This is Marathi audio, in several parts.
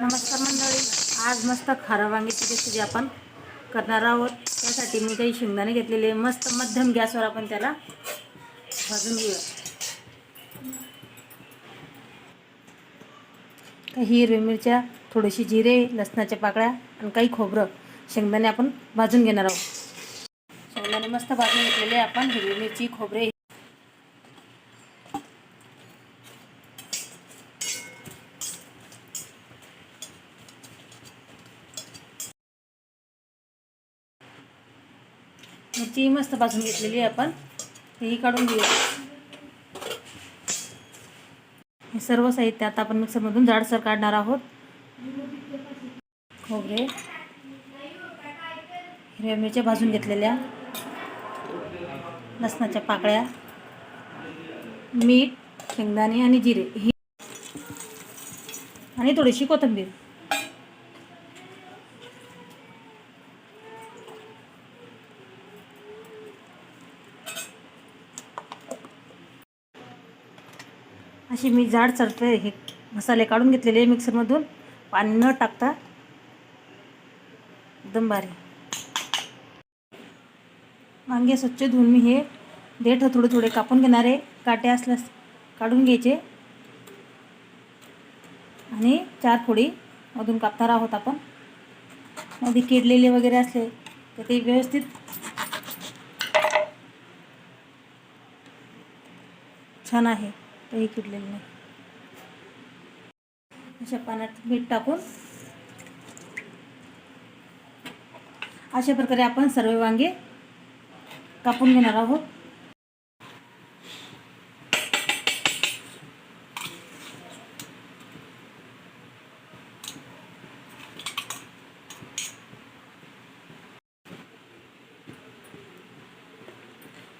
नमस्कार मंडळी. आज मस्त खारा वांग्याची रेसिपी आपण करणार आहोत. त्यासाठी मी काही शेंगदाणे घेतलेले मस्त मध्यम गॅसवर आपण त्याला भाजून घेऊया. काही हिरवी मिरच्या थोडीशी जिरे लसणाच्या पाकळ्या आणि काही खोबरं शेंगदाणे आपण भाजून घेणार आहोत. शेंगदाणे मस्त भाजून घेतलेले आपण. हिरवी मिरची खोबरे ती मस्त भाजून घेतलेली आहे आपण. हेही काढून घेऊया. हे सर्व साहित्य आता आपण मिक्सरमधून जाडसर काढणार आहोत. खोबरे. हिरव्या मिरच्या भाजून घेतलेल्या. लसणाच्या पाकळ्या. मीठ शेंगदाणे आणि जिरे. ही आणि थोडीशी कोथिंबीर. अशी मी जाड चढते हे मसाले काढून घेतलेले आहे मिक्सरमधून. पाणी न टाकता एकदम भारी. वांगे स्वच्छ धुवून मी हे देठ थोडे थोडे कापून घेणारे काटे असल्यास काढून घ्यायचे. आणि चार फोडी मधून कापणार आहोत आपण. मध्ये किडलेले वगैरे असले तर ते व्यवस्थित छान आहे. काही किडलेलं नाही. अशा पाण्यात मीठ टाकून अशा प्रकारे आपण सर्व वांगे कापून घेणार आहोत.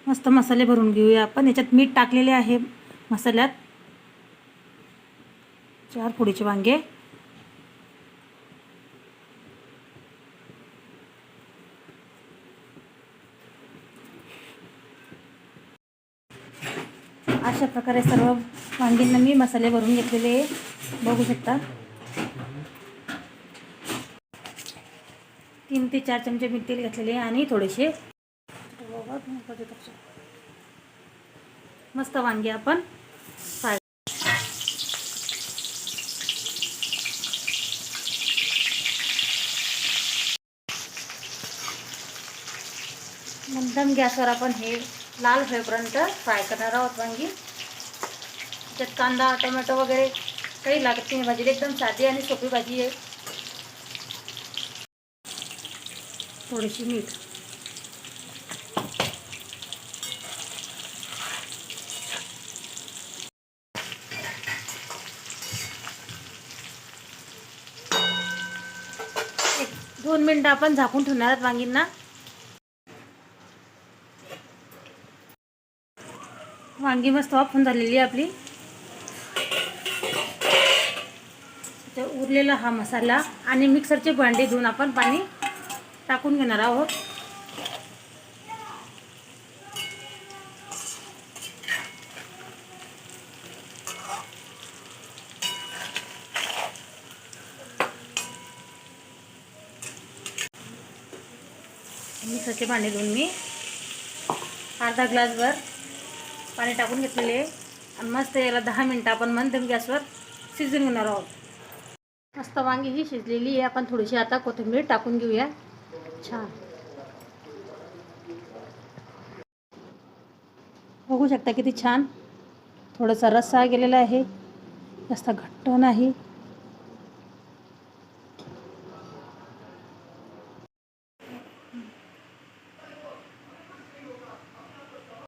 मस्त मसाले भरून घेऊया आपण. याच्यात मीठ टाकलेले आहे. मसाल्यात चार फोडीचे वांगे. अशा प्रकारे सर्व वांगींना मी मसाले भरून घेतलेले बघू शकता. तीन ते चार चमचे मी तेल घेतलेले आणि थोडेसे. मस्त वांगे आपण फ्राय मध्यम गॅसवर आपण हे लाल होईपर्यंत फ्राय करणार आहोत वांगी. त्यात कांदा टोमॅटो वगैरे काही लागत नाही. भाजी एकदम साधी आणि सोपी भाजी आहे. थोडीशी मीठ. दोन मिनटं आपण झाकून ठेवणार आहोत वांगींना. वांगी मस्त वाफून झालेली आहे आपली. उरलेला हा मसाला आणि मिक्सरचे भांडे धुवून आपण पाणी टाकून घेणार आहोत. मिक्सरचे भांडे घेऊन मी अर्धा ग्लासभर पाणी टाकून घेतलेले आणि मस्त याला दहा मिनटं आपण मध्यम गॅसवर शिजून घेणार आहोत. मस्त वांगी ही शिजलेली आहे. आपण थोडीशी आता कोथिंबीर टाकून घेऊया. छान. बघू शकता किती छान. थोडासा रस्सा गेलेला आहे. जास्त घट्ट नाही.